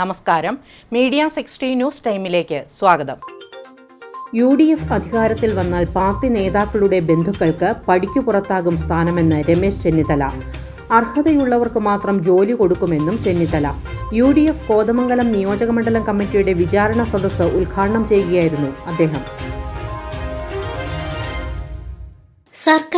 നമസ്കാരം. Media sixty news ടൈമിലേക്ക് സ്വാഗതം. യു ഡി എഫ് അധികാരത്തിൽ വന്നാൽ പാർട്ടി നേതാക്കളുടെ ബന്ധുക്കൾക്ക് പടിക്കു പുറത്താകും സ്ഥാനമെന്ന് രമേശ് ചെന്നിത്തല. അർഹതയുള്ളവർക്ക് മാത്രം ജോലി കൊടുക്കുമെന്നും Chennithala. U D F Kothamangalam നിയോജകമണ്ഡലം കമ്മിറ്റിയുടെ വിചാരണ സദസ്സ് ഉദ്ഘാടനം ചെയ്യുകയായിരുന്നു അദ്ദേഹം.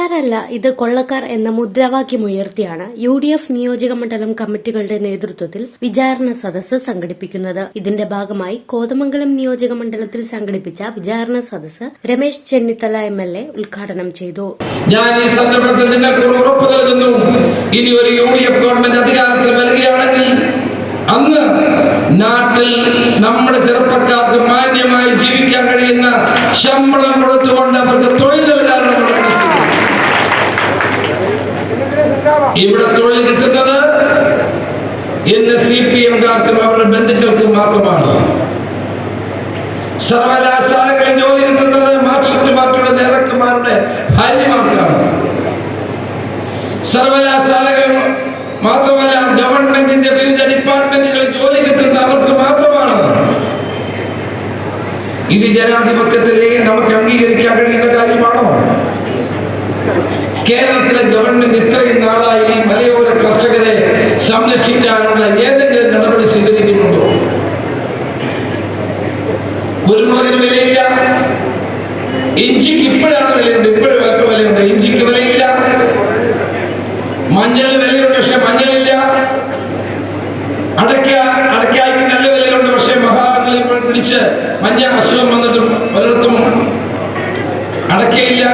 സർക്കാരല്ല ഇത് കൊള്ളക്കാർ എന്ന മുദ്രാവാക്യമുയർത്തിയാണ് യു ഡി എഫ് നിയോജക മണ്ഡലം കമ്മിറ്റികളുടെ നേതൃത്വത്തിൽ വിചാരണ സദസ്സ് സംഘടിപ്പിക്കുന്നത്. ഇതിന്റെ ഭാഗമായി കോതമംഗലം നിയോജക മണ്ഡലത്തിൽ സംഘടിപ്പിച്ച വിചാരണ സദസ്സ് Ramesh Chennithala M L A ഉദ്ഘാടനം ചെയ്തു. ഞാൻ ഈ സന്ദർഭത്തിൽ നിങ്ങൾക്ക് ഒരു ഉറപ്പ് നൽകുന്നു. ഇനി ഒരു യു ഡി എഫ് ഗവൺമെന്റ് അധികാരത്തിൽ വരികയാണെങ്കിൽ അന്ന് നാട്ടിൽ നമ്മുടെ ചെറുപ്പക്കാർക്ക് മാന്യമായി ജീവിക്കാൻ കഴിയുന്ന ശമ്പളം കൊടുത്തുകൊണ്ട് അവർക്ക് തൊഴിൽ നൽകാനുള്ള നടപടി സ്വീകരിക്കും. ഇവിടെ തൊഴിൽ കിട്ടുന്നത് ഇന്ന് സി പി എംകാർക്കും അവരുടെ ബന്ധുക്കൾക്കും മാത്രമാണ്. സർവകലാശാലകളിൽ ജോലി കിട്ടുന്നത് മാർക്സിസ്റ്റ് പാർട്ടിയുടെ നേതാക്കന്മാരുടെ ഭാര്യമാർക്കാണ് സർവകലാശാലകൾ മാത്രമല്ല ഗവൺമെന്റിന്റെ വിവിധ ഡിപ്പാർട്ട്മെന്റുകളിൽ ജോലി കിട്ടുന്ന അവർക്ക് മാത്രമാണ്. ഇത് ജനാധിപത്യത്തിലേക്ക് നമുക്ക് അംഗീകരിക്കാൻ കഴിയുന്ന കാര്യമാണോ? കേരളത്തിലെ ഗവൺമെന്റ് ഇത്രയും നാളായി മലയോര കർഷകരെ സംരക്ഷിക്കാനുള്ള ഏതെങ്കിലും നടപടി സ്വീകരിക്കുന്നുണ്ടോ? കുരുമുളകിന് വിലയില്ല. ഇഞ്ചിക്ക് ഇപ്പോഴാണ് വിലയുണ്ട്. ഇപ്പോഴും അല്പ വിലയുണ്ട്. ഇഞ്ചിക്ക് വിലയില്ല. മഞ്ഞളിന് വിലയുണ്ട് പക്ഷെ മഞ്ഞളില്ല. അടയ്ക്ക അടയ്ക്കായ്ക്ക് നല്ല വിലയുണ്ട് പക്ഷെ മഹാബലി പിടിച്ച് മഞ്ഞ അസുഖം വന്നിട്ടും പലയിടത്തും അടയ്ക്കയില്ല.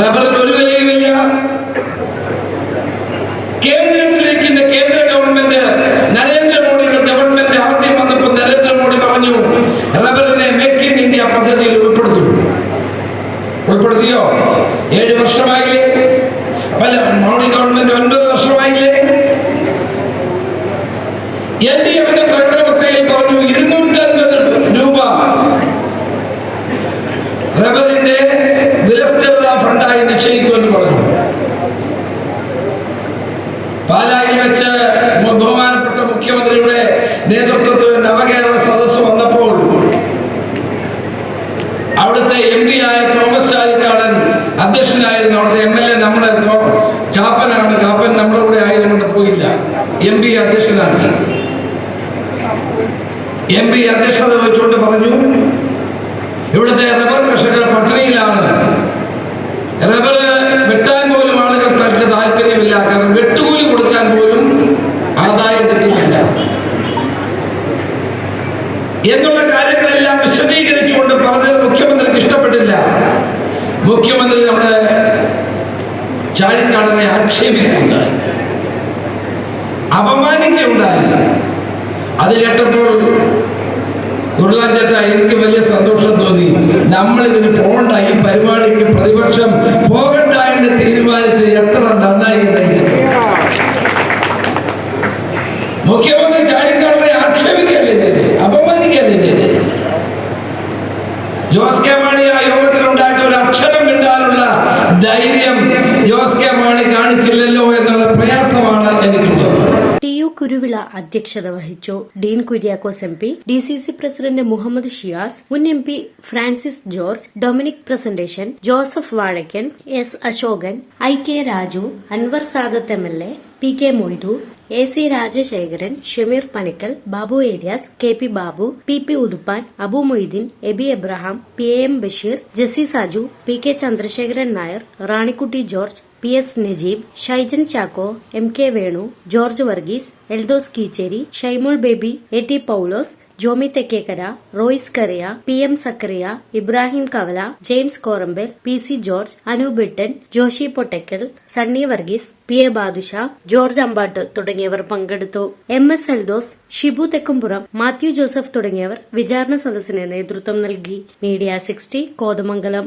റബ്ബറിന് ഒരു വിലയുമില്ല. കേന്ദ്രത്തിലേക്ക് കേന്ദ്ര ഗവൺമെന്റ് നരേന്ദ്രമോദിയുടെ ഗവൺമെന്റ് ആദ്യം വന്നപ്പോൾ നരേന്ദ്രമോദി പറഞ്ഞു റബ്ബറിനെ മേക്ക് ഇൻ ഇന്ത്യ പദ്ധതിയിൽ ഉൾപ്പെടുത്തും. ഉൾപ്പെടുത്തിയോ? ഏഴ് വർഷമായില്ലേ? പല മോഡി ഗവൺമെന്റ് ഒൻപത് വർഷമായില്ലേ? എൽ ഡി എഫിന്റെ പ്രകടന പത്രികയിൽ പറഞ്ഞു ഇരുന്നൂറ്റൻപത് രൂപ റബ്ബറിന്റെ ഫണ്ടായി നിശ്ചയിക്കുമെന്ന് പറഞ്ഞു. പാലായിൽ വെച്ച് ബഹുമാനപ്പെട്ട മുഖ്യമന്ത്രിയുടെ നേതൃത്വത്തിൽ നവകേരള സദസ് വന്നപ്പോൾ അവിടുത്തെ എം പി ആയ തോമസ് ചാലിക്കാടൻ അധ്യക്ഷനായിരുന്നു. അവിടുത്തെ എം എൽ എ നമ്മുടെ കാപ്പനാണ്. കാപ്പൻ നമ്മുടെ കൂടെ ആയതുകൊണ്ട് പോയില്ല. എം പി അധ്യക്ഷനാക്കി. എം പി അധ്യക്ഷത വെച്ചുകൊണ്ട് പറഞ്ഞു ഇവിടുത്തെ റബ്ബർ കർഷകർ പട്ടിണിയിലാണ് ആക്ഷേപിക്കുകയുണ്ടായി അപമാനിക്കുകയുണ്ടായി അത് കേട്ടപ്പോൾ കൊള്ളാൻ എനിക്ക് വലിയ സന്തോഷം തോന്നി നമ്മൾ ഇതിന് പോകണ്ട ഈ പരിപാടിക്ക് പ്രതിപക്ഷം പോകണ്ട എന്ന് തീരുമാനിച്ച് എത്ര നന്നായി. മുഖ്യമന്ത്രി ആക്ഷേപിക്കല്ലേ? അപമാനിക്കല്ലേ? ജോസ് കെ മാണി ആ യോഗത്തിലുണ്ടായിട്ട് ഒരു അക്ഷരം മിണ്ടാനുള്ള ധൈര്യം ജോസ് കെ മാണി കാണിച്ചില്ലല്ലോ എന്നുള്ള പ്രയാസമാണ് എനിക്കുള്ളത് ടി യു കുരുവിള അധ്യക്ഷത വഹിച്ചു. Dean Kuriakose M P D C C president Muhammad Shiyas മുൻ M P Francis George Dominic Presentation Joseph Vazhakkan S Ashokan I K Raju Anwar Sadath M L A P K Moidu A C Rajasekharan Shameer Panickal Babu Eriyas K P Babu P P Uthuppan Abu Moideen Abi Abraham P M Basheer Jessy Saju P K Chandrasekharan Nair Ranikutty George P S Najeeb Shaijan Chacko M K Venu George Varghese Eldhose Keecheri Shymol Baby A T Paulose Jomy Thekkekara Royce Kuriya P M Zacharia Ibrahim Kavala James Korambel P C George Anoobittan Joshi Pottakkal Sunny Varghese P A Badusha George Ambatt തുടങ്ങിയവർ പങ്കെടുത്തു. M S Eldhose Shibu Thekkumpuram Mathew Joseph തുടങ്ങിയവർ വിചാരണ സദസ്സിന് നേതൃത്വം നൽകി. Media sixty Kothamangalam.